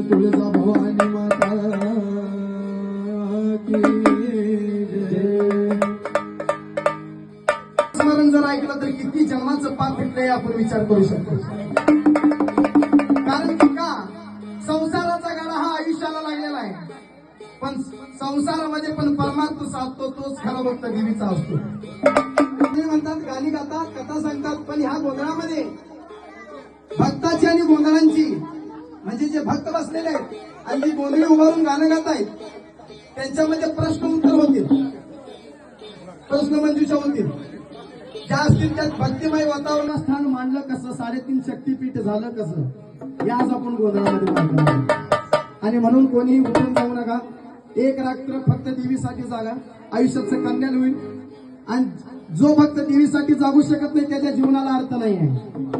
तुळजा भवानी माता की जय. स्मरण जर ऐकलं तर किती जन्माचं पाप फिटलंय आपण विचार करू शकतो संसारामध्ये पण परमात्मा साधतो तोच खरा भक्त देवीचा असतो. म्हणतात गाणी गातात कथा सांगतात पण ह्या गोंधळामध्ये भक्ताची आणि गोंधळांची म्हणजे जे भक्त बसलेले आहेत आणि जी गोंधळी उभारून गाणं गात आहेत त्यांच्यामध्ये प्रश्न उत्तर होतील. प्रश्न मंजूषा होतील. ज्या असतील त्यात भक्तिमय वातावरण स्थान मांडलं कसं? साडेतीन शक्तीपीठ झालं कसं? याच आपण गोंधळामध्ये आणि म्हणून कोणीही उठून जाऊ नका. एक रात्र फक्त देवीसाठी जागा. आयुष्याचं कल्याण होईल. आणि जो भक्त देवीसाठी जागू शकत नाही त्याच्या जीवनाला अर्थ नाही आहे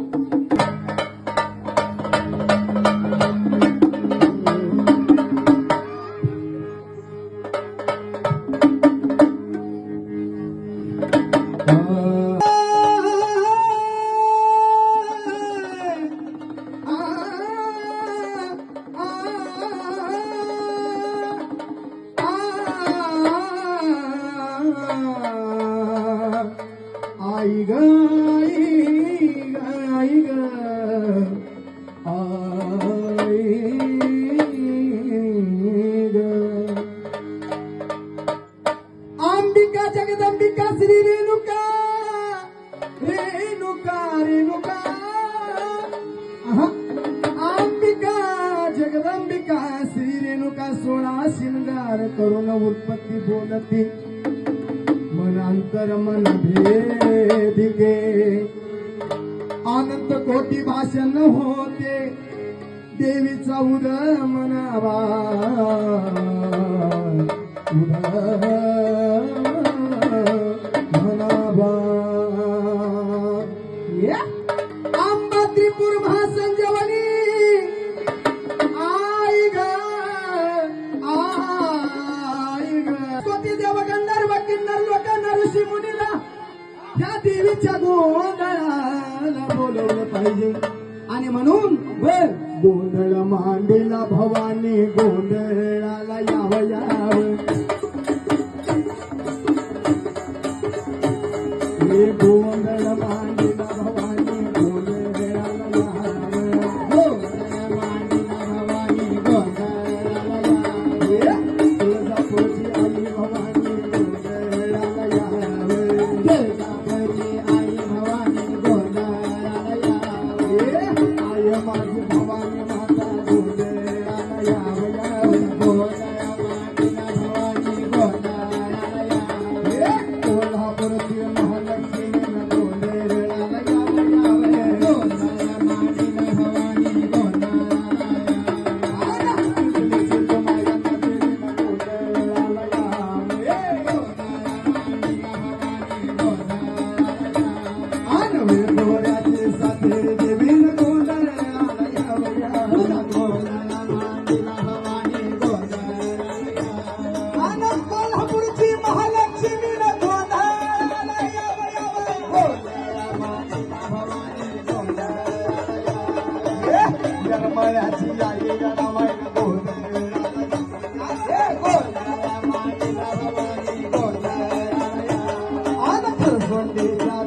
उत्पत्ती बोलती. मनांतर मन भेदिगे अनंत कोटी भाषण होते. देवीचा उदय मनावा उदय मनावा Yeah. त्या देवीच्या गोंधळाला बोलवलं पाहिजे. आणि म्हणून बर गोंधळ मांडीला भवानी गोंधळाला यावं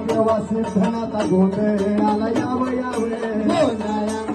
देवा सिद्धनाथा गोंधळाला यावं यावं